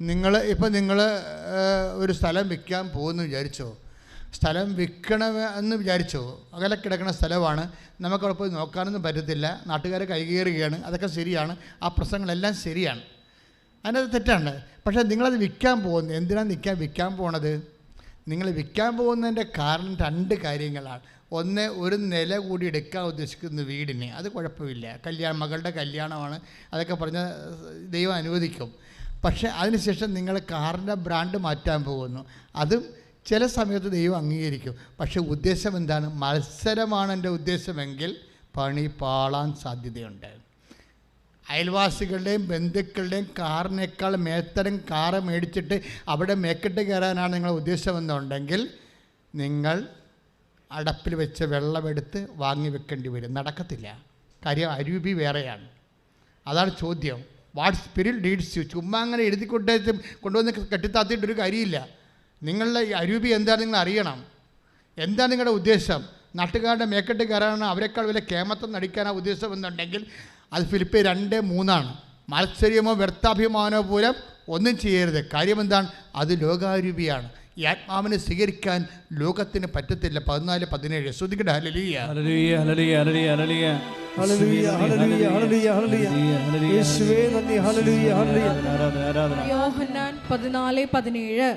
നിങ്ങൾ ഇപ്പം നിങ്ങൾ ഒരു സ്ഥലം വിൽക്കാൻ പോകുമെന്ന് വിചാരിച്ചോ? സ്ഥലം വിൽക്കണം എന്ന് വിചാരിച്ചോ? അകലെ കിടക്കുന്ന സ്ഥലമാണ്. നമുക്ക് അവിടെ പോയി നോക്കാനൊന്നും പറ്റത്തില്ല. നാട്ടുകാർ കൈകേറുകയാണ്. അതൊക്കെ ശരിയാണ്. ആ പ്രശ്നങ്ങളെല്ലാം ശരിയാണ്. അതിനത് തെറ്റാണ്. പക്ഷേ നിങ്ങളത് വിൽക്കാൻ പോകുന്നത് എന്തിനാണ് നിൽക്കാൻ വിൽക്കാൻ പോണത്? നിങ്ങൾ വിൽക്കാൻ പോകുന്നതിന്റെ കാരണം രണ്ട് കാര്യങ്ങളാണ്. ഒന്ന് ഒരു നില കൂടി എടുക്കാൻ ഉദ്ദേശിക്കുന്ന വീടിന്. അത് കുഴപ്പമില്ല. കല്യാണം മകളുടെ കല്യാണമാണ്. അതൊക്കെ പറഞ്ഞ ദൈവം അനുവദിക്കും. പക്ഷേ അതിനുശേഷം നിങ്ങൾ കാറിന്റെ ബ്രാൻഡ് മാറ്റാൻ പോകുന്നു. അതും ചില സമയത്ത് ദൈവം അംഗീകരിക്കും. പക്ഷേ ഉദ്ദേശം എന്താണ്? മത്സരമാണ് എന്റെ ഉദ്ദേശമെങ്കിൽ പണി പാളാൻ സാധ്യതയുണ്ട്. അയൽവാസികളുടെയും ബന്ധുക്കളുടെയും കാറിനേക്കാൾ മേത്തരം കാറ് മേടിച്ചിട്ട് അവിടെ മേക്കിട്ട് കയറാനാണ് നിങ്ങളുടെ ഉദ്ദേശമെന്നുണ്ടെങ്കിൽ നിങ്ങൾ അടപ്പിൽ വെച്ച് വെള്ളമെടുത്ത് വാങ്ങി വെക്കേണ്ടി വരും. നടക്കത്തില്ല. കാര്യം അരൂപി വേറെയാണ്. അതാണ് ചോദ്യം. വാട്ട് സ്പിരിറ്റ് ലീഡ്സ് യു ചുമ്മാ അങ്ങനെ എഴുതി കൊണ്ടേച്ച് കൊണ്ടുവന്ന് കെട്ടിത്താത്തിയിട്ടൊരു കാര്യമില്ല. നിങ്ങളുടെ ഈ അരൂപി എന്താണെന്ന് നിങ്ങൾ അറിയണം? എന്താണ് നിങ്ങളുടെ ഉദ്ദേശം? നാട്ടുകാരുടെ മേക്കെട്ട് കയറാനാണ് അവരെക്കാൾ വലിയ കേമത്വം നടിക്കാനാണ് ഉദ്ദേശം എന്നുണ്ടെങ്കിൽ അത് ഫിലിപ്പ് രണ്ട് മൂന്നാണ്. മത്സര്യമോ വ്യർത്ഥാഭിമാനമോ മൂലം ഒന്നും ചെയ്യരുത്. കാര്യം എന്താണ്? അത് ലോകാരൂപിയാണ്. ഈ ആത്മാവിനെ സ്വീകരിക്കാൻ ലോകത്തിന് പറ്റത്തില്ല. പതിനാല് പതിനേഴ്. ശ്രദ്ധിക്കട്ടെ. Hallelujah. Hallelujah hallelujah hallelujah hallelujah. Hallelujah, hallelujah, hallelujah, hallelujah. യേശുവേ നന്ദി, ഹല്ലേലൂയ, ഹല്ലേലൂയ. ആരാധന ആരാധന. യോഹന്നാൻ പതിനാല് പതിനേഴ്.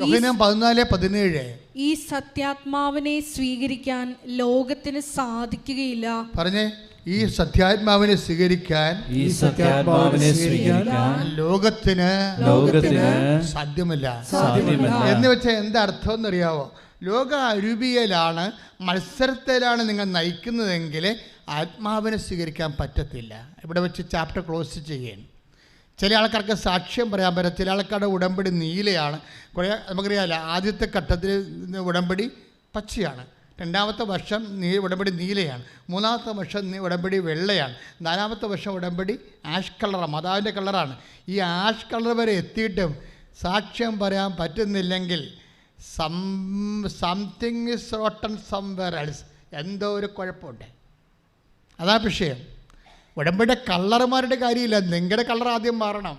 ഈ യോഹന്നാൻ പതിനാല് പതിനേഴ്. ഈ സത്യാത്മാവിനെ സ്വീകരിക്കാൻ ലോകത്തിന് സാധിക്കുകയില്ല. പറഞ്ഞേ. ഈ സത്യാത്മാവിനെ സ്വീകരിക്കാൻ ഈ സത്യാത്മാവിനെ സ്വീകരിക്കാൻ ലോകത്തിന് ലോകത്തിന് സാധ്യമല്ല. സാധ്യമല്ല. എന്ന് വെച്ചാൽ എന്താ അർത്ഥം എന്നറിയാവോ ലോക അരൂപിയലാണ് മത്സരത്തിലാണ് നിങ്ങൾ നയിക്കുന്നതെങ്കിൽ ആത്മാവിനെ സ്വീകരിക്കാൻ പറ്റത്തില്ല. ഇവിടെ വെച്ച് ചാപ്റ്റർ ക്ലോസ് ചെയ്യണം ചില ആൾക്കാർക്ക് സാക്ഷ്യം പറയാൻ പറ്റില്ല. ചില ആൾക്കാരുടെ ഉടമ്പടി നീലയാണ്. കുറേ നമുക്കറിയാമല്ലോ ആദ്യത്തെ ഘട്ടത്തിൽ ഉടമ്പടി പച്ചയാണ്. രണ്ടാമത്തെ വർഷം നീ ഉടമ്പടി നീലയാണ്. മൂന്നാമത്തെ വർഷം നീ ഉടമ്പടി വെള്ളയാണ്. നാലാമത്തെ വർഷം ഉടമ്പടി ആഷ് കളറാണ്. മാതാവിന്റെ കളറാണ്. ഈ ആഷ് കളർ വരെ എത്തിയിട്ടും സാക്ഷ്യം പറയാൻ പറ്റുന്നില്ലെങ്കിൽ some something is rotten somewhere else എന്തോ ഒരു കുഴപ്പമുണ്ട്. അതാ വിഷയം. ഉടമ്പടിയുടെ കള്ളർമാരുടെ കാര്യമില്ല. നിങ്ങളുടെ കളർ ആദ്യം മാറണം.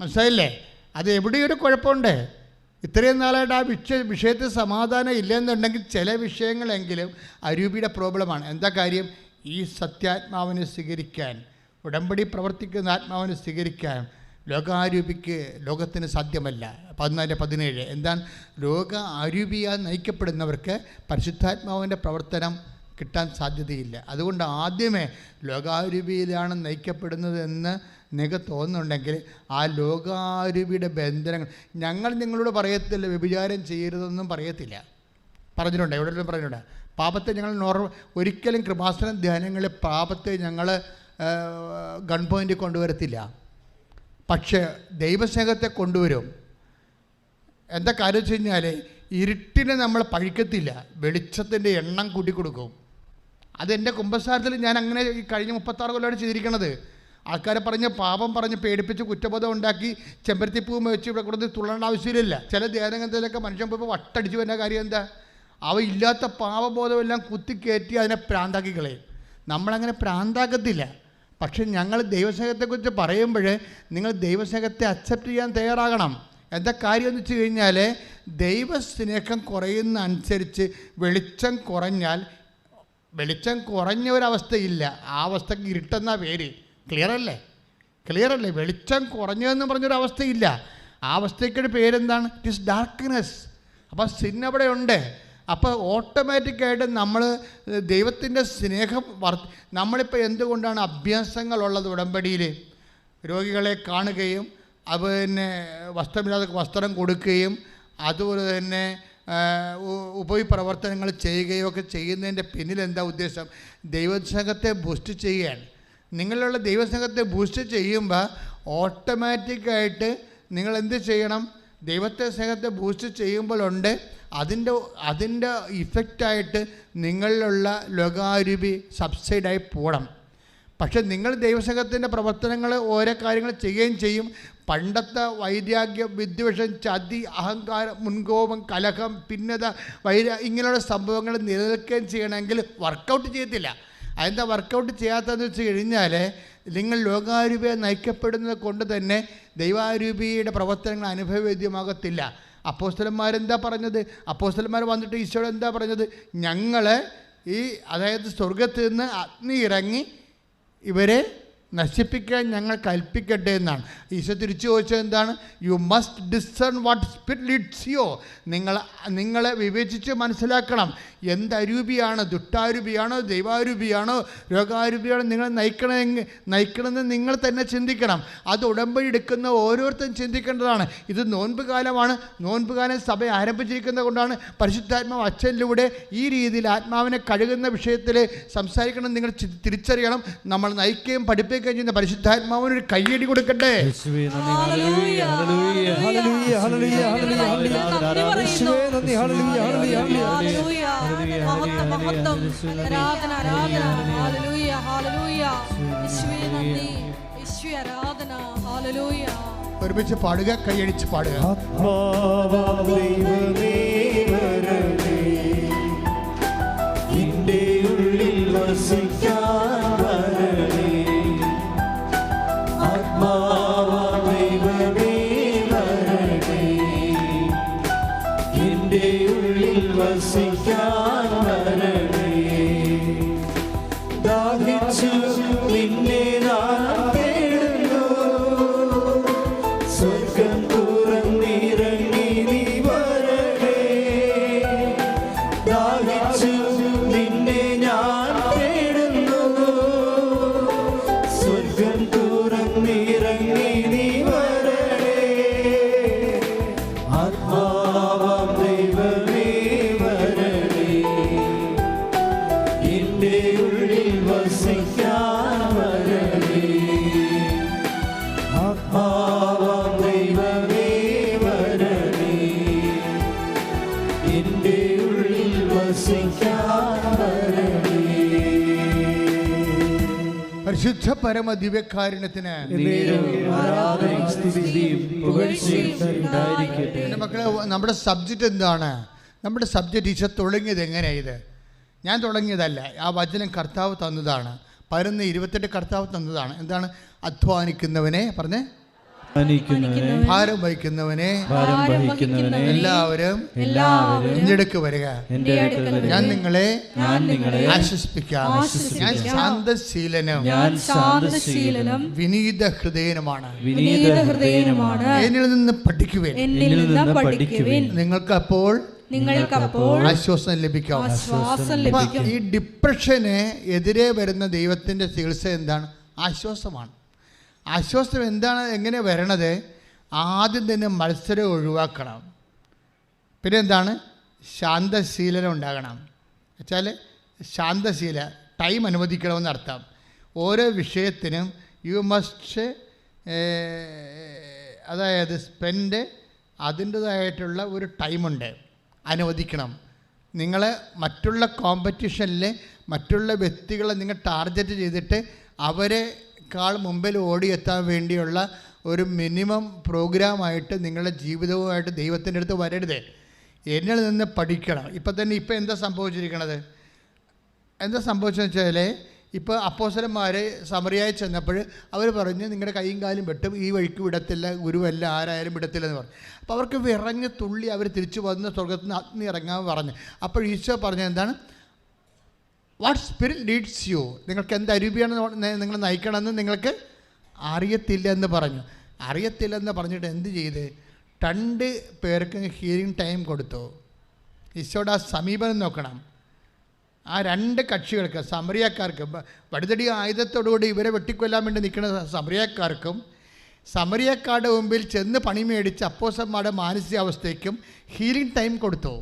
മനസ്സിലായില്ലേ? അത് എവിടെയൊരു കുഴപ്പമുണ്ട്. ഇത്രയും നാളായിട്ട് ആ വിഷയ വിഷയത്തിൽ സമാധാനം ഇല്ലെന്നുണ്ടെങ്കിൽ ചില വിഷയങ്ങളെങ്കിലും അരൂപിയുടെ പ്രോബ്ലമാണ്. എന്താ കാര്യം? ഈ സത്യാത്മാവിനെ സ്വീകരിക്കാൻ ഉടമ്പടി പ്രവർത്തിക്കുന്ന ആത്മാവിനെ സ്വീകരിക്കാൻ ലോകാരൂപിക്ക് ലോകത്തിന് സാധ്യമല്ല. പതിനാല് പതിനേഴ്. എന്താണ്? ലോക ആരൂപിയാൽ നയിക്കപ്പെടുന്നവർക്ക് പരിശുദ്ധാത്മാവിന്റെ പ്രവർത്തനം കിട്ടാൻ സാധ്യതയില്ല. അതുകൊണ്ട് ആദ്യമേ ലോകാരൂപിയിലാണ് നയിക്കപ്പെടുന്നത് എന്ന് നിങ്ങൾക്ക് തോന്നുന്നുണ്ടെങ്കിൽ ആ ലോകാരൂപിയുടെ ബന്ധനങ്ങൾ. ഞങ്ങൾ നിങ്ങളോട് പറയത്തില്ല വ്യഭിചാരം ചെയ്യരുതെന്നും പറയത്തില്ല. പറഞ്ഞിട്ടുണ്ട് എവിടെ പറഞ്ഞിട്ടുണ്ട്. പാപത്തെ ഞങ്ങൾ നോർമ ഒരിക്കലും കൃപാസന ധ്യാനങ്ങളിൽ പാപത്തെ ഞങ്ങൾ ഗൺ പോയിന്റ് കൊണ്ടുവരത്തില്ല. പക്ഷേ ദൈവസ്നേഹത്തെ കൊണ്ടുവരും. എന്താ കാര്യം വെച്ച് കഴിഞ്ഞാൽ ഇരുട്ടിനെ നമ്മൾ പഴിക്കത്തില്ല വെളിച്ചത്തിന്റെ എണ്ണം കൂട്ടി കൊടുക്കും അതെന്റെ കുംഭസാരത്തിൽ ഞാൻ അങ്ങനെ കഴിഞ്ഞ മുപ്പത്താറ് കൊല്ലമായിട്ട് ചെയ്തിരിക്കണത്. ആൾക്കാരെ പറഞ്ഞ് പാപം പറഞ്ഞ് പേടിപ്പിച്ച് കുറ്റബോധം ഉണ്ടാക്കി ചെമ്പരത്തിപ്പൂ വെച്ച് ഇവിടെ കൊടുത്ത് തുള്ളേണ്ട ആവശ്യമില്ല ചില ധ്യാനഗ്രന്ഥത്തിലൊക്കെ മനുഷ്യൻ പോയപ്പോൾ വട്ടടിച്ച് വരുന്ന കാര്യം എന്താ? അവ ഇല്ലാത്ത പാപബോധമെല്ലാം കുത്തിക്കയറ്റി അതിനെ പ്രാന്താക്കി കളയും. നമ്മളങ്ങനെ പ്രാന്താക്കത്തില്ല. പക്ഷെ ഞങ്ങൾ ദൈവസ്നേഹത്തെക്കുറിച്ച് പറയുമ്പോൾ നിങ്ങൾ ദൈവസ്നേഹത്തെ അക്സെപ്റ്റ് ചെയ്യാൻ തയ്യാറാകണം. എന്താ കാര്യം എന്ന് വെച്ച് കഴിഞ്ഞാൽ ദൈവസ്നേഹം കുറയുന്ന അനുസരിച്ച് വെളിച്ചം കുറഞ്ഞാൽ വെളിച്ചം കുറഞ്ഞ ഒരവസ്ഥയില്ല ആ അവസ്ഥക്ക് ഇരുട്ടെന്ന പേര്. ക്ലിയർ അല്ലേ? ക്ലിയർ അല്ലേ? വെളിച്ചം കുറഞ്ഞതെന്ന് പറഞ്ഞൊരു അവസ്ഥയില്ല. ആ അവസ്ഥയ്ക്കൊരു പേരെന്താണ്? ഇറ്റ് ഇസ് ഡാർക്ക്നെസ് അപ്പോൾ സിൻ അവിടെ ഉണ്ട് അപ്പോൾ ഓട്ടോമാറ്റിക്കായിട്ട് നമ്മൾ ദൈവത്തിന്റെ സ്നേഹം വർ നമ്മളിപ്പോൾ എന്തുകൊണ്ടാണ് അഭ്യാസങ്ങളുള്ളത് ഉടമ്പടിയിൽ രോഗികളെ കാണുകയും അത് വസ്ത്രമില്ലാതെ വസ്ത്രം കൊടുക്കുകയും അതുപോലെ തന്നെ ആ, പ്രവർത്തനങ്ങൾ ചെയ്യുകയും ഒക്കെ ചെയ്യുന്നതിന്റെ പിന്നിൽ എന്താ ഉദ്ദേശം? ദൈവസ്നേഹത്തെ ബൂസ്റ്റ് ചെയ്യുകയാണ്. നിങ്ങളുള്ള ദൈവസ്നേഹത്തെ ബൂസ്റ്റ് ചെയ്യുമ്പോൾ ഓട്ടോമാറ്റിക്കായിട്ട് നിങ്ങൾ എന്ത് ചെയ്യണം? ദൈവത്തെ സ്നേഹത്തെ ബൂസ്റ്റ് ചെയ്യുമ്പോഴുണ്ട് അതിന്റെ അതിന്റെ ഇഫക്റ്റായിട്ട് നിങ്ങളിലുള്ള ലോകാരൂപി സബ്സൈഡായി പോകണം പക്ഷെ നിങ്ങൾ ദൈവസംഘത്തിന്റെ പ്രവർത്തനങ്ങൾ ഓരോ കാര്യങ്ങൾ ചെയ്യുകയും ചെയ്യും. പണ്ടത്തെ വൈരാഗ്യം വിദ്വേഷം ചതി അഹങ്കാരം മുൻകോപം കലഹം ഭിന്നത വൈരാ ഇങ്ങനെയുള്ള സംഭവങ്ങൾ നിലനിൽക്കുകയും ചെയ്യണമെങ്കിൽ വർക്കൗട്ട് ചെയ്യത്തില്ല. അതെന്താ വർക്കൗട്ട് ചെയ്യാത്തതെന്ന് വെച്ച് കഴിഞ്ഞാൽ നിങ്ങൾ ലോകാരൂപിയെ നയിക്കപ്പെടുന്നത് കൊണ്ട് തന്നെ ദൈവാരൂപിയുടെ പ്രവർത്തനങ്ങൾ അനുഭവവേദ്യമാകത്തില്ല. അപ്പോസ്തലന്മാരെന്താ പറഞ്ഞത്? അപ്പോസ്തലന്മാർ വന്നിട്ട് ഈശോ എന്താ പറഞ്ഞത്? ഞങ്ങൾ ഈ അതായത് സ്വർഗത്തിൽ നിന്ന് അഗ്നി ഇറങ്ങി ഇവരെ നശിപ്പിക്കാൻ ഞങ്ങൾ കൽപ്പിക്കട്ടെ എന്നാണ്. ഈശോ തിരിച്ചു ചോദിച്ചത് എന്താണ്? You must discern what spirit leads you നിങ്ങൾ നിങ്ങളെ വിവേചിച്ച് മനസ്സിലാക്കണം. എന്തരൂപിയാണ്? ദുട്ടാരൂപിയാണോ ദൈവാരൂപിയാണോ? രോഗാരൂപിയാണോ? നിങ്ങൾ നയിക്കണമെങ്കിൽ നയിക്കണമെന്ന് നിങ്ങൾ തന്നെ ചിന്തിക്കണം. അത് ഉടമ്പടി എടുക്കുന്ന ഓരോരുത്തരും ചിന്തിക്കേണ്ടതാണ്. ഇത് നോൻപ് കാലമാണ്. നോൻപ് കാലം സഭ ആരംഭിച്ചിരിക്കുന്നത് കൊണ്ടാണ് പരിശുദ്ധാത്മാവ് അച്ഛനിലൂടെ ഈ രീതിയിൽ ആത്മാവിനെ കഴുകുന്ന വിഷയത്തിൽ സംസാരിക്കണം നിങ്ങൾ തിരിച്ചറിയണം. നമ്മൾ നയിക്കുകയും പഠിപ്പിക്കുകയും ചെയ്യുന്ന പരിശുദ്ധാത്മാവിന് ഒരു കയ്യടി കൊടുക്കട്ടെ. യേശുവേ നന്ദി ഹല്ലേലൂയ ഹല്ലേലൂയ പരിശുദ്ധ പരമ ദിവ്യകാരുണ്യത്തിന് മക്കളെ നമ്മുടെ സബ്ജക്റ്റ് എന്താണ്? നമ്മുടെ സബ്ജക്റ്റ് ഈശോ തുടങ്ങിയത് എങ്ങനെയാണ് ഇത്? ഞാൻ തുടങ്ങിയതല്ല. ആ വചനം കർത്താവ് തന്നതാണ്. പതിനൊന്ന് ഇരുപത്തെട്ട് കർത്താവ് തന്നതാണ്. എന്താണ്? അധ്വാനിക്കുന്നവനെ പറഞ്ഞേ ഭാരം വഹിക്കുന്നവനെ ഭാരം വഹിക്കുന്നവനെ എല്ലാവരും എല്ലാവരും എന്റെ അടുക്ക് വരിക. അടുക്കൽ ഞാൻ നിങ്ങളെ ഞാൻ നിങ്ങളെ ആശ്വസിപ്പിക്കാം. ഞാൻ ശാന്തശീലനും ഞാൻ ശാന്തശീലനം വിനീത ഹൃദയനുമാണ്. വിനീത ഹൃദയനുമാണ്. എന്നിൽ നിന്ന് പഠിക്കുവേൻ. എന്നിൽ നിന്ന് പഠിക്കുവിൻ. നിങ്ങൾക്ക് അപ്പോൾ നിങ്ങൾക്കപ്പോൾ ആശ്വാസം ലഭിക്കാം. ആശ്വാസം അപ്പൊ ലഭിക്കും. ഈ ഡിപ്രഷന് എതിരെ വരുന്ന ദൈവത്തിന്റെ ചികിത്സ എന്താണ്? ആശ്വാസമാണ്. ആശ്വാസം എന്താണ്? എങ്ങനെ വരണത്? ആദ്യം തന്നെ മത്സരം ഒഴിവാക്കണം. പിന്നെ എന്താണ് ശാന്തശീലനം ഉണ്ടാകണം. വെച്ചാൽ ശാന്തശീല ടൈം അനുവദിക്കണമെന്ന് അർത്ഥം. ഓരോ വിഷയത്തിനും യു മസ്റ്റ് അതായത് സ്പെൻഡ് അതിന്റേതായിട്ടുള്ള ഒരു ടൈമുണ്ട്. അനുവദിക്കണം. നിങ്ങൾ മറ്റുള്ള കോമ്പറ്റീഷനിൽ മറ്റുള്ള വ്യക്തികളെ നിങ്ങൾ ടാർഗറ്റ് ചെയ്തിട്ട് അവരെക്കാൾ മുമ്പിൽ ഓടിയെത്താൻ വേണ്ടിയുള്ള ഒരു മിനിമം പ്രോഗ്രാമായിട്ട് നിങ്ങളുടെ ജീവിതവുമായിട്ട് ദൈവത്തിന്റെ അടുത്ത് വരരുത്. എന്നിൽ നിന്ന് പഠിക്കണം. ഇപ്പം തന്നെ ഇപ്പം എന്താ സംഭവിച്ചിരിക്കണത്? എന്താ സംഭവിച്ചതെന്ന് വെച്ചാൽ ഇപ്പോൾ അപ്പോസരന്മാർ സമറിയായി ചെന്നപ്പോൾ അവർ പറഞ്ഞ് നിങ്ങളുടെ കൈയും കാലും വെട്ടും. ഈ വഴിക്ക് വിടത്തില്ല. ഗുരുവല്ല. ആരായാലും വിടത്തില്ല എന്ന് പറഞ്ഞു. അപ്പോൾ അവർക്ക് വിറഞ്ഞ് തുള്ളി അവർ തിരിച്ചു വന്ന് സ്വർഗത്തിൽ നിന്ന് അഗ്നി ഇറങ്ങാൻ പറഞ്ഞു. അപ്പോൾ ഈശോ പറഞ്ഞ എന്താണ്? വാട്ട് സ്പിരിറ്റ് ലീഡ്സ് യു നിങ്ങൾക്ക് എന്ത് അരൂപിയാണ് നിങ്ങൾ നയിക്കണമെന്ന് നിങ്ങൾക്ക് അറിയത്തില്ല എന്ന് പറഞ്ഞു. അറിയത്തില്ലെന്ന് പറഞ്ഞിട്ട് എന്ത് ചെയ്ത്? രണ്ട് പേർക്ക് ഹീലിംഗ് ടൈം കൊടുത്തു. ഈശോയുടെ ആ സമീപനം നോക്കണം. ആ രണ്ട് കക്ഷികൾക്ക് സമറിയക്കാർക്ക് വടുതടി ആയുധത്തോടുകൂടി ഇവരെ വെട്ടിക്കൊല്ലാൻ വേണ്ടി നിൽക്കുന്ന സമറിയക്കാർക്കും സമറിയക്കാരുടെ മുമ്പിൽ ചെന്ന് പണി മേടിച്ച് അപ്പോസന്മാരുടെ മാനസികാവസ്ഥയ്ക്കും ഹീലിംഗ് ടൈം കൊടുത്തു.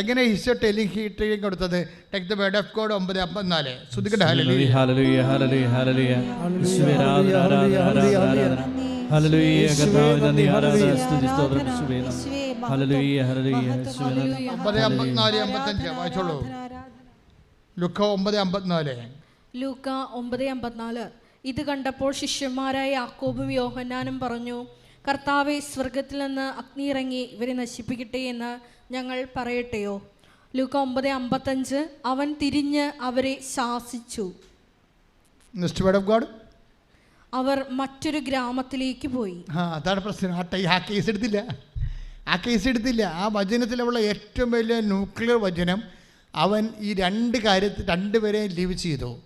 എങ്ങനെ ഈശോ ടെലിംഗ് ഹീറ്റിംഗ് കൊടുത്തത്? Take the word of God ഒമ്പത് അമ്പത്തിനാല്. ശ്രദ്ധിക്കട്ടെ ഹല്ലേലൂയ ഹല്ലേലൂയ. ഹല്ലേലൂയ ഹല്ലേലൂയ യേശുവേ ആരാധന ആരാധന ആരാധന ആരാധന ഹല്ലേലൂയ കർത്താവേ നന്ദി ആരാധന സ്തുതി സ്തോത്രം ഹല്ലേലൂയ ഹല്ലേലൂയ നന്ദി ഒമ്പത് അമ്പത്തിനാല് അമ്പത്തഞ്ച് വായിച്ചോളൂ ലുക്ക ഒമ്പത് അമ്പത്തിനാല്. ലൂക്ക ഒമ്പത് അമ്പത്തിനാല്. ഇത് കണ്ടപ്പോൾ ശിഷ്യന്മാരായ യാക്കോബും യോഹന്നാനും പറഞ്ഞു കർത്താവെ സ്വർഗത്തിൽ നിന്ന് അഗ്നി ഇറങ്ങി ഇവരെ നശിപ്പിക്കട്ടെ എന്ന് ഞങ്ങൾ പറയട്ടെയോ? ലൂക്ക ഒമ്പത് അമ്പത്തഞ്ച് അവൻ തിരിഞ്ഞ് അവരെ ശാസിച്ചു. അവർ മറ്റൊരു ഗ്രാമത്തിലേക്ക് പോയി. ആ അതാണ് പ്രശ്നം. ആ ടൈ ആ കേസ് എടുത്തില്ല. ആ കേസ് എടുത്തില്ല. ആ വചനത്തിലുള്ള ഏറ്റവും വലിയ ന്യൂക്ലിയർ വചനം അവൻ ഈ രണ്ട് കാര്യത്തിൽ രണ്ടുപേരെയും ലീവ് ചെയ്തു.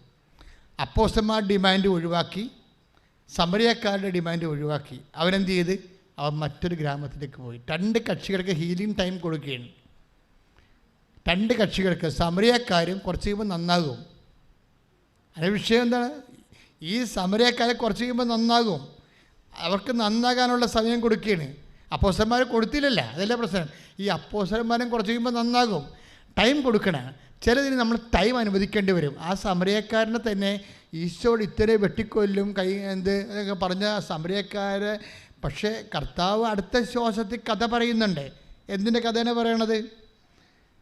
അപ്പോസ്റ്റന്മാർ ഡിമാൻഡ് ഒഴിവാക്കി. സമരിയക്കാരുടെ ഡിമാൻഡ് ഒഴിവാക്കി. അവരെന്ത് ചെയ്ത്? അവൻ മറ്റൊരു ഗ്രാമത്തിലേക്ക് പോയി. രണ്ട് കക്ഷികൾക്ക് ഹീലിംഗ് ടൈം കൊടുക്കുകയാണ്. രണ്ട് കക്ഷികൾക്ക് സമരക്കാരും കുറച്ച് കഴിയുമ്പോൾ നന്നാകും. അതിന്റെ വിഷയം എന്താണ്? ഈ സമരക്കാരെ കുറച്ച് കഴിയുമ്പോൾ നന്നാകും. അവർക്ക് നന്നാകാനുള്ള സമയം കൊടുക്കുകയാണ്. അപ്പോസന്മാർ കൊടുത്തില്ലല്ല. അതല്ലേ പ്രശ്നം. ഈ അപ്പോസന്മാരും കുറച്ച് കഴിയുമ്പോൾ നന്നാകും. ടൈം കൊടുക്കണം. ചിലതിന് നമ്മൾ ടൈം അനുവദിക്കേണ്ടി വരും. ആ സമരക്കാരനെ തന്നെ ഈശോട് ഇത്തരെ വെട്ടിക്കൊല്ലും കൈ എന്ത് എന്നൊക്കെ പറഞ്ഞ സമരക്കാരെ. പക്ഷേ കർത്താവ് അടുത്ത ശ്വാസത്തിൽ കഥ പറയുന്നുണ്ട്. എന്തിന്റെ കഥയാണ് പറയണത്?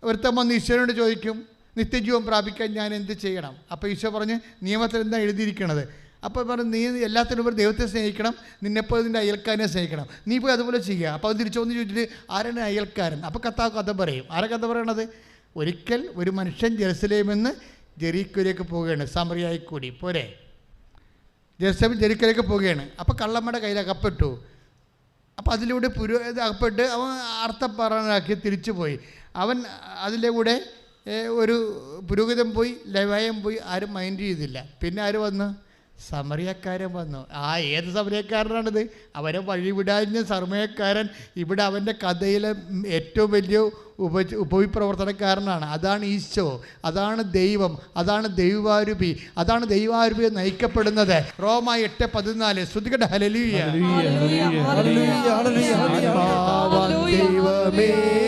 ഒരുത്തം വന്ന് ഈശ്വരനോട് ചോദിക്കും നിത്യജീവൻ പ്രാപിക്കാൻ ഞാൻ എന്ത് ചെയ്യണം? അപ്പോൾ ഈശോ പറഞ്ഞ് നിയമത്തിൽ എന്താ എഴുതിയിരിക്കണത്? അപ്പോൾ പറഞ്ഞു നീ എല്ലാത്തിനും ഒരു ദൈവത്തെ സ്നേഹിക്കണം നിന്നെപ്പോൾ നിന്റെ അയൽക്കാരനെ സ്നേഹിക്കണം. നീ പോയി അതുപോലെ ചെയ്യുക. അപ്പോൾ അത് തിരിച്ചു വന്ന് ചോദിച്ചിട്ട് ആരാണ് അയൽക്കാരൻ? അപ്പോൾ കത്താവ് കഥ പറയും. ആരാ കഥ പറയണത്? ഒരിക്കൽ ഒരു മനുഷ്യൻ ജെറുസലേമെന്ന് ജെറീക്കോയിലേക്ക് പോവുകയാണ് സമറിയായി കൂടി പോരെ? ജെറുസലേം ജെറിക്കോയിലേക്ക് പോവുകയാണ്. അപ്പോൾ കള്ളമ്മയുടെ കയ്യിൽ അകപ്പെട്ടു. അപ്പോൾ അതിലൂടെ പുരോ അകപ്പെട്ട് അവൻ അർത്ഥപ്പറനാക്കി തിരിച്ചു പോയി. അവൻ അതിന്റെ കൂടെ ഒരു പുരോഹിതൻ പോയി ലവായം പോയി ആരും മൈൻഡ് ചെയ്തില്ല. പിന്നെ ആര് വന്നു? സമറിയക്കാരൻ വന്നു. ആ ഏത് സമറിയക്കാരനാണിത് അവരെ വഴിവിടാഞ്ഞ സമയക്കാരൻ ഇവിടെ അവന്റെ കഥയിലെ ഏറ്റവും വലിയ ഉപ ഉപവിപ്രവർത്തനക്കാരനാണ്. അതാണ് ഈശോ. അതാണ് ദൈവം. അതാണ് ദൈവാരൂപി. അതാണ് ദൈവാരൂപി നയിക്കപ്പെടുന്നത്. റോമ എട്ട് പതിനാല്. ശ്രുതികട ഹലലിയ ദൈവമേ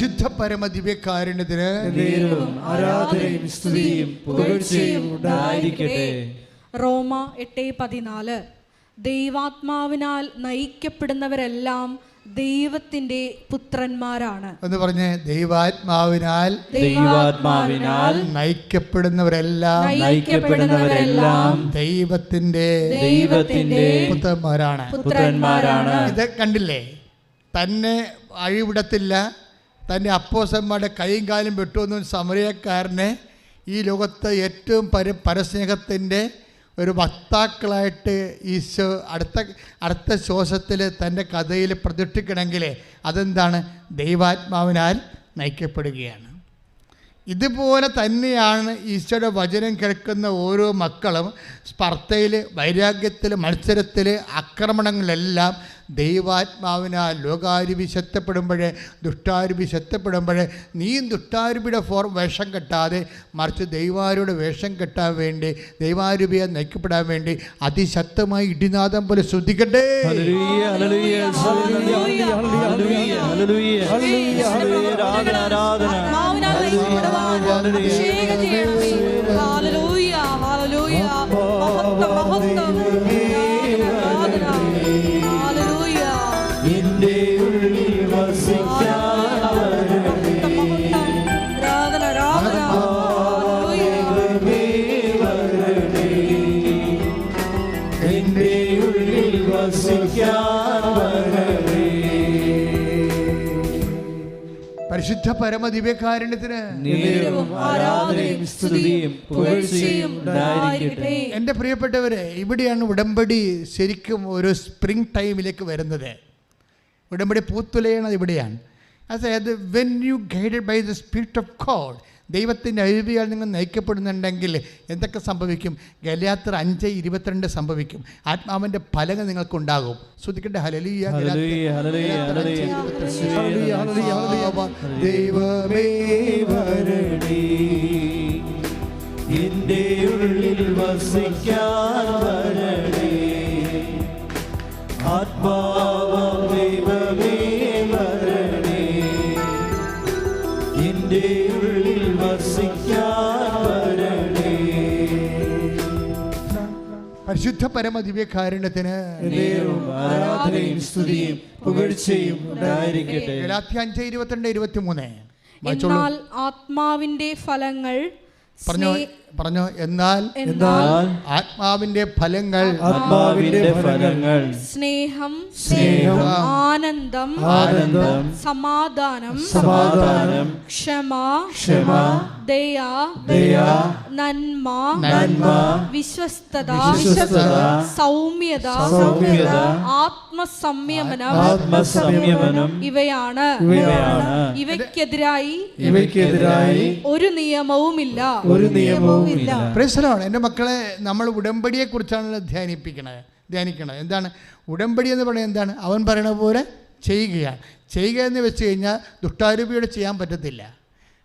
പരിശുദ്ധ പരമ ദിവ്യകാരുണ്യത്തിന് ആരാധനയും സ്തുതിയും പുകഴ്ചയും ഉണ്ടായിരിക്കട്ടെ. റോമ എട്ട് പതിനാല്. ദൈവാത്മാവിനാൽ നയിക്കപ്പെടുന്നവരെല്ലാം ദൈവത്തിന്റെ പുത്രന്മാരാണ്. എന്ന് പറഞ്ഞ് ദൈവാത്മാവിനാൽ ദൈവാത്മാവിനാൽ നയിക്കപ്പെടുന്നവരെല്ലാം നയിക്കപ്പെടുന്നവരെല്ലാം ദൈവത്തിന്റെ ദൈവത്തിന്റെ പുത്രന്മാരാണ്. പുത്രന്മാരാണ്. ഇത് കണ്ടില്ലേ? തന്നെ അഴിവിടത്തില്ല തന്റെ അപ്പോസന്മാരുടെ കൈയും കാലും വെട്ടുവെന്ന സമരക്കാരനെ ഈ ലോകത്ത് ഏറ്റവും പര പരസ്നേഹത്തിന്റെ ഒരു വക്താക്കളായിട്ട് ഈശോ അടുത്ത അടുത്ത ശ്വാസത്തിൽ തന്റെ കഥയിൽ പ്രതിഷ്ഠിക്കണമെങ്കിൽ അതെന്താണ്? ദൈവാത്മാവിനാൽ നയിക്കപ്പെടുകയാണ്. ഇതുപോലെ തന്നെയാണ് ഈശോയുടെ വചനം കേൾക്കുന്ന ഓരോ മക്കളും സ്പർദ്ധയിൽ വൈരാഗ്യത്തിൽ മത്സരത്തിൽ ആക്രമണങ്ങളിലെല്ലാം ദൈവാത്മാവിനാൽ ലോകാരൂപി ശക്തപ്പെടുമ്പോഴേ ദുഷ്ടാരൂപി ശക്തപ്പെടുമ്പോഴേ നീയും ദുഷ്ടാരൂപിയുടെ ഫോർ വേഷം കെട്ടാതെ മറിച്ച് ദൈവാരൂടെ വേഷം കെട്ടാൻ വേണ്ടി ദൈവാരൂപിയെ നയിക്കപ്പെടാൻ വേണ്ടി അതിശക്തമായി ഇടിനാഥം പോലെ ശ്രദ്ധിക്കട്ടെ ആരാധന, ആരാധന. അഭിഷേകം ചെയ്യണമേ. Hallelujah, hallelujah. മഹത്വം, മഹത്വം. പരിശുദ്ധ പരമ ദിവ്യകാരുണ്യത്തിന് എന്റെ പ്രിയപ്പെട്ടവരെ ഇവിടെയാണ് ഉടമ്പടി ശരിക്കും ഒരു സ്പ്രിംഗ് ടൈമിലേക്ക് വരുന്നത്. ഉടമ്പടി പൂത്തുലയണത് ഇവിടെയാണ്. അതായത് when you guided by the spirit of God ദൈവത്തിന്റെ അഴിവിയാൽ നിങ്ങൾ നയിക്കപ്പെടുന്നുണ്ടെങ്കിൽ എന്തൊക്കെ സംഭവിക്കും? ഗലാത്തർ അഞ്ച് ഇരുപത്തിരണ്ട് സംഭവിക്കും. ആത്മാവിന്റെ ഫലങ്ങൾ നിങ്ങൾക്കുണ്ടാകും. ശ്രദ്ധിക്കട്ടെ. ഹലലിയ. ദൈവമേ വരണേ എന്റെ ഉള്ളിൽ വസിക്കാൻ വരണേ ആത്മാവാം പരിശുദ്ധ പരമ ദിവ്യകാരുണ്യത്തിന് അഞ്ച് ഇരുപത്തിരണ്ട് ഇരുപത്തി എന്നാൽ ആത്മാവിന്റെ ഫലങ്ങൾ പറഞ്ഞോ. പറഞ്ഞോ എന്നാൽ എന്നാൽ ആത്മാവിന്റെ ഫലങ്ങൾ ആത്മാവിന്റെ ഫലങ്ങൾ സ്നേഹം സ്നേഹം, ആനന്ദം ആനന്ദം സമാധാനം സമാധാനം ക്ഷമ ക്ഷമ ദയ ദയ നന്മ നന്മ വിശ്വസ്തത വിശ്വസ്തത സൗമ്യത സൗമ്യത ആത്മസംയമനം ആത്മസംയമനം ഇവയാണ്. ഇവയാണ്. ഇവയ്ക്കെതിരായി ഇവയ്ക്കെതിരായി ഒരു നിയമവുമില്ല. ഒരു പ്രശ്നമാണ്. എന്റെ മക്കളെ നമ്മൾ ഉടമ്പടിയെ കുറിച്ചാണ് ധ്യാനിപ്പിക്കണത് ധ്യാനിക്കണത് എന്താണ്? ഉടമ്പടി എന്ന് പറയുന്നത് എന്താണ്? അവൻ പറയണ പോലെ ചെയ്യുകയാണ് ചെയ്യുക എന്ന് വെച്ച് കഴിഞ്ഞാൽ ദുഷ്ടാരൂപിയോട് ചെയ്യാൻ പറ്റത്തില്ല.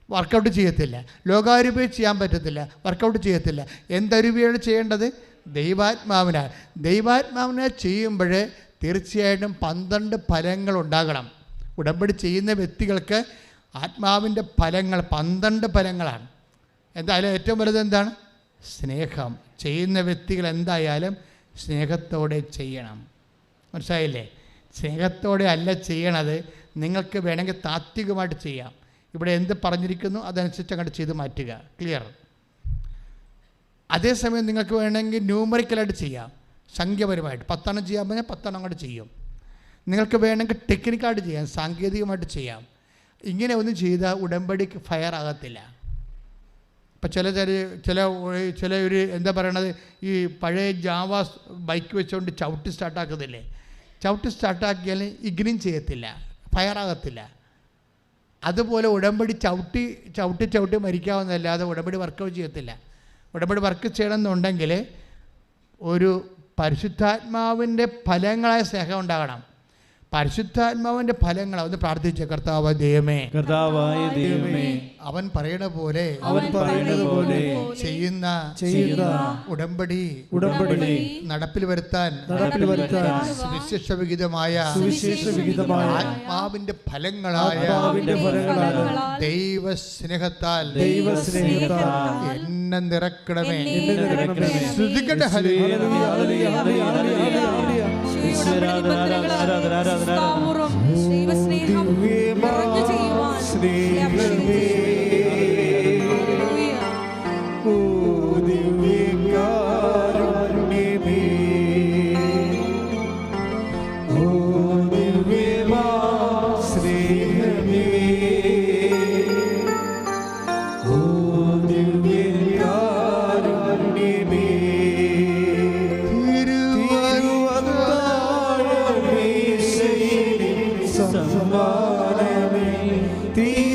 വർക്കൗട്ട് ചെയ്യത്തില്ല. ലോകാരൂപിയോട് ചെയ്യാൻ പറ്റത്തില്ല. വർക്കൗട്ട് ചെയ്യത്തില്ല. എന്തരൂപിയാണ് ചെയ്യേണ്ടത്? ദൈവാത്മാവിനാൽ ദൈവാത്മാവിനാൽ ചെയ്യുമ്പോൾ തീർച്ചയായിട്ടും പന്ത്രണ്ട് ഫലങ്ങൾ ഉണ്ടാകണം. ഉടമ്പടി ചെയ്യുന്ന വ്യക്തികൾക്ക് ആത്മാവിന്റെ ഫലങ്ങൾ പന്ത്രണ്ട് ഫലങ്ങളാണ്. എന്തായാലും ഏറ്റവും വലുത് എന്താണ്? സ്നേഹം. ചെയ്യുന്ന വ്യക്തികൾ എന്തായാലും സ്നേഹത്തോടെ ചെയ്യണം. മനസ്സിലായില്ലേ? സ്നേഹത്തോടെ അല്ല ചെയ്യണത് നിങ്ങൾക്ക് വേണമെങ്കിൽ താത്വികമായിട്ട് ചെയ്യാം. ഇവിടെ എന്ത് പറഞ്ഞിരിക്കുന്നു അതനുസരിച്ച് അങ്ങോട്ട് ചെയ്ത് മാറ്റുക. ക്ലിയർ അതേസമയം നിങ്ങൾക്ക് വേണമെങ്കിൽ ന്യൂമറിക്കലായിട്ട് ചെയ്യാം. സംഖ്യപരമായിട്ട്. പത്തെണ്ണം ചെയ്യാൻ പറഞ്ഞാൽ പത്തെണ്ണം അങ്ങോട്ട് ചെയ്യും. നിങ്ങൾക്ക് വേണമെങ്കിൽ ടെക്നിക്കായിട്ട് ചെയ്യാം. സാങ്കേതികമായിട്ട് ചെയ്യാം. ഇങ്ങനെ ഒന്നും ചെയ്താൽ ഉടമ്പടിക്ക് ഫയർ ആകത്തില്ല. ഇപ്പം ചില ചില ചില ചില ഒരു എന്താ പറയണത് ഈ പഴയ ജാവ ബൈക്ക് വെച്ചുകൊണ്ട് ചവിട്ടി സ്റ്റാർട്ടാക്കുന്നില്ലേ ചവിട്ടി സ്റ്റാർട്ടാക്കിയാൽ ഇഗ്നിയും ചെയ്യത്തില്ല ഫയറാകത്തില്ല അതുപോലെ ഉടമ്പടി ചവിട്ടി ചവിട്ടി ചവിട്ടി മരിക്കാവുന്നതല്ലാതെ ഉടമ്പടി വർക്കൗട്ട് ചെയ്യത്തില്ല. ഉടമ്പടി വർക്ക് ചെയ്യണമെന്നുണ്ടെങ്കിൽ ഒരു പരിശുദ്ധാത്മാവിന്റെ ഫലങ്ങളായ സ്നേഹം ഉണ്ടാകണം. പരിശുദ്ധാത്മാവിന്റെ ഫലങ്ങൾ അവൻ പ്രാർത്ഥിച്ച കർത്താവ് ദൈവമേ. കർത്താവായ ദൈവമേ. അവൻ പറയണ പോലെ അവൻ പറയുന്നത് പോലെ ചെയ്യുന്ന ചെയ്യുന്ന ഉടമ്പടി ഉടമ്പടി നടപ്പിൽ വരുത്താൻ നടപ്പിൽ വരുത്താൻ സുവിശേഷ വിഹിതമായ സുവിശേഷ വിഹിതമായ ആത്മാവിന്റെ ഫലങ്ങളായ ആത്മാവിന്റെ ഫലങ്ങളായ ദൈവ സ്നേഹത്താൽ ദൈവസ്നേഹത്താൽ എന്നെ നിറക്കണമേ. എന്നെ നിറക്കണമേ. Hallelujah, hallelujah, hallelujah. ഈശ്വരാധന, ആരാധന, ആരാധന, പരിശുദ്ധ